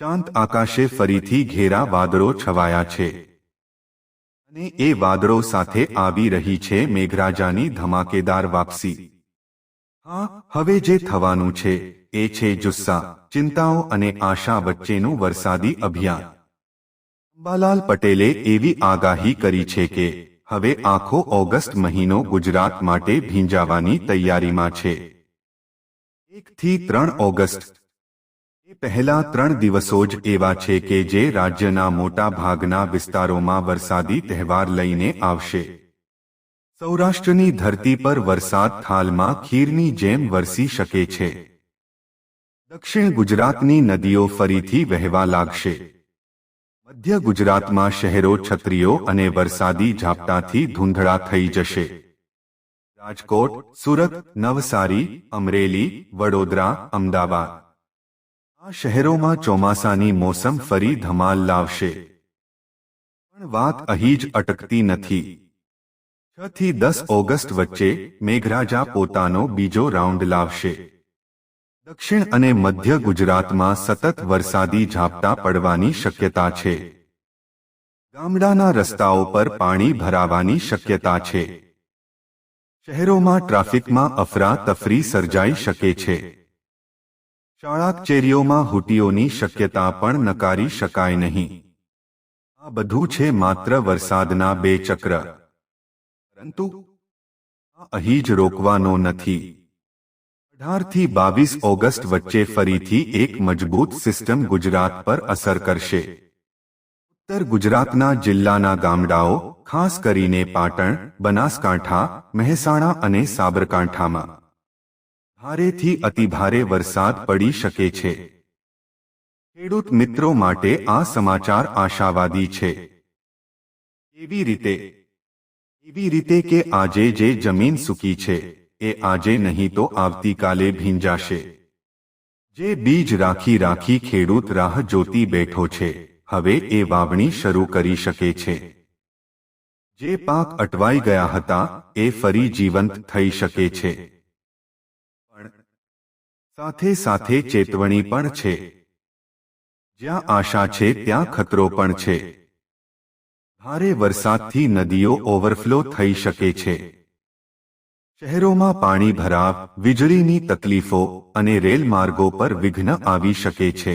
શાંત આકાશે ફરીથી ઘેરા વાદળો છવાયા છે. અને એ વાદળો સાથે આવી રહી છે મેઘરાજાની ધમાકેદાર વાપસી. હા, હવે જે થવાનું છે, એ છે જુસ્સા, ચિંતાઓ અને આશા વચ્ચેનું વરસાદી અભિયાન. અંબાલાલ પટેલે એવી આગાહી કરી છે કે, હવે આખો ઓગસ્ટ મહિનો ગુજરાત માટે ભીંજાવાની તૈયારીમાં છે. એકથી ત્રણ ઓગસ્ટ પહેલા ત્રણ દિવસો જ એવા છે કે જે રાજ્યના મોટા ભાગના વિસ્તારોમાં વરસાદી તહેવાર લઈને આવશે. સૌરાષ્ટ્રની ધરતી પર વરસાદ થાલમાં ખીરની જેમ વરસી શકે છે. દક્ષિણ ગુજરાતની નદીઓ ફરીથી વહેવા લાગશે. મધ્ય ગુજરાતમાં શહેરો છત્રીઓ અને વરસાદી ઝાપટાથી ધૂંધળા થઈ જશે. રાજકોટ, સુરત, નવસારી, અમરેલી, વડોદરા, અમદાવાદ. આ શહેરોમાં ચોમાસાની મોસમ ફરી ધમાલ લાવશે. પણ વાત અહીં જ અટકતી નથી. છ થી દસ ઓગસ્ટ વચ્ચે મેઘરાજા પોતાનો બીજો રાઉન્ડ લાવશે. દક્ષિણ અને મધ્ય ગુજરાતમાં સતત વરસાદી ઝાપટા પડવાની શક્યતા છે. ગામડાના રસ્તાઓ પર પાણી ભરાવાની શક્યતા છે. શહેરોમાં ટ્રાફિકમાં અફરા તફરી સર્જાઈ શકે છે. શાળા કચેરીઓમાં હુટીઓની શક્યતા પણ નકારી શકાય નહીં. આ બધું છે માત્ર વરસાદના બે ચક્ર. પરંતુ આ અહીં જ રોકવાનો નથી. અઢારથી બાવીસ ઓગસ્ટ વચ્ચે ફરીથી એક મજબૂત સિસ્ટમ ગુજરાત પર અસર કરશે. ઉત્તર ગુજરાતના જિલ્લાના ગામડાઓ, ખાસ કરીને પાટણ, બનાસકાંઠા, મહેસાણા અને સાબરકાંઠામાં. ભારેથી અતિભારે વરસાદ પડી શકે છે. ખેડૂત મિત્રો માટે આ સમાચાર આશાવાદી છે. એવી રીતે એવી રીતે કે આજે જે જમીન સૂકી છે, એ આજે નહીં તો આવતીકાલે ભીંજાશે. જે બીજ રાખી રાખી ખેડૂત રાહ જોતી બેઠો છે, હવે એ વાવણી શરૂ કરી શકે છે. જે પાક અટવાઈ ગયા હતા, એ ફરી જીવંત થઈ શકે છે. સાથે સાથે ચેતવણી પણ છે. જ્યાં આશા છે ત્યાં ખતરો પણ છે. ભારે વરસાદથી નદીઓ ઓવરફ્લો થઈ શકે છે. શહેરોમાં પાણી ભરાવ વીજળીની તકલીફો અને રેલ માર્ગો પર વિઘ્ન આવી શકે છે.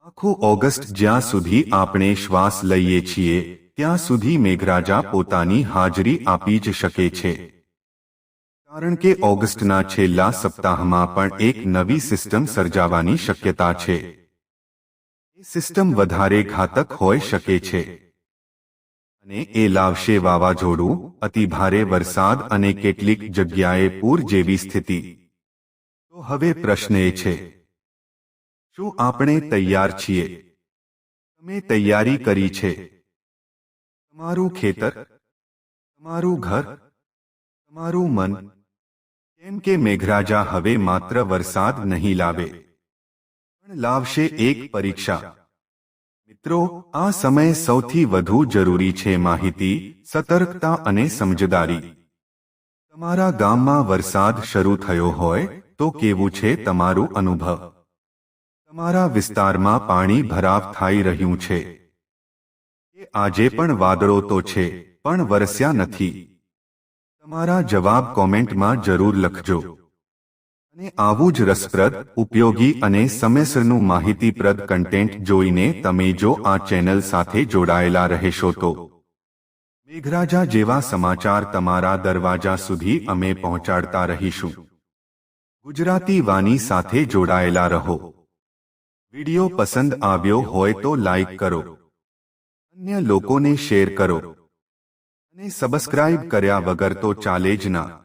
આખો ઓગસ્ટ જ્યાં સુધી આપણે શ્વાસ લઈએ છીએ ત્યાં સુધી મેઘરાજા પોતાની હાજરી આપી જ શકે છે. કારણ કે ઓગસ્ટના છેલ્લા સપ્તાહમાં પણ એક નવી સિસ્ટમ સર્જાવાની શક્યતા છે. સિસ્ટમ વધારે ઘાતક હોઈ શકે છે. અને એ લાવશે વાવાઝોડું, અતિભારે વરસાદ અને કેટલીક જગ્યાએ પૂર જેવી સ્થિતિ. તો હવે પ્રશ્ન એ છે, શું આપણે તૈયાર છીએ? તમે તૈયારી કરી છે. તમારું ખેતર, તમારું ઘર, તમારું મન કેમ કે મેઘરાજા હવે માત્ર વરસાદ નહીં લાવે, પણ લાવશે એક પરીક્ષા. મિત્રો, આ સમય સૌથી વધુ જરૂરી છે માહિતી, સતર્કતા અને સમજદારી. તમારા ગામમાં વરસાદ શરૂ થયો હોય તો કેવું છે તમારું અનુભવ? તમારા વિસ્તારમાં પાણી ભરાવ થઈ રહ્યું છે. આજે પણ વાદળો તો છે, પણ વરસ્યા નથી. તમારા જવાબ કોમેન્ટમાં જરૂર લખજો. અને આવું જ રસપ્રદ, ઉપયોગી અને સમયસરનું માહિતીપ્રદ કન્ટેન્ટ જોઈને તમે જો આ ચેનલ સાથે જોડાયેલા રહેશો તો. મેઘરાજા જેવા સમાચાર તમારા દરવાજા સુધી અમે પહોંચાડતા રહીશું. ગુજરાતી વાની સાથે જોડાયેલા રહો. વિડિયો પસંદ આવ્યો હોય તો લાઈક કરો. અન્ય લોકોને શેર કરો. અને સબસ્ક્રાઇબ કર્યા વગર તો ચાલે જ ના.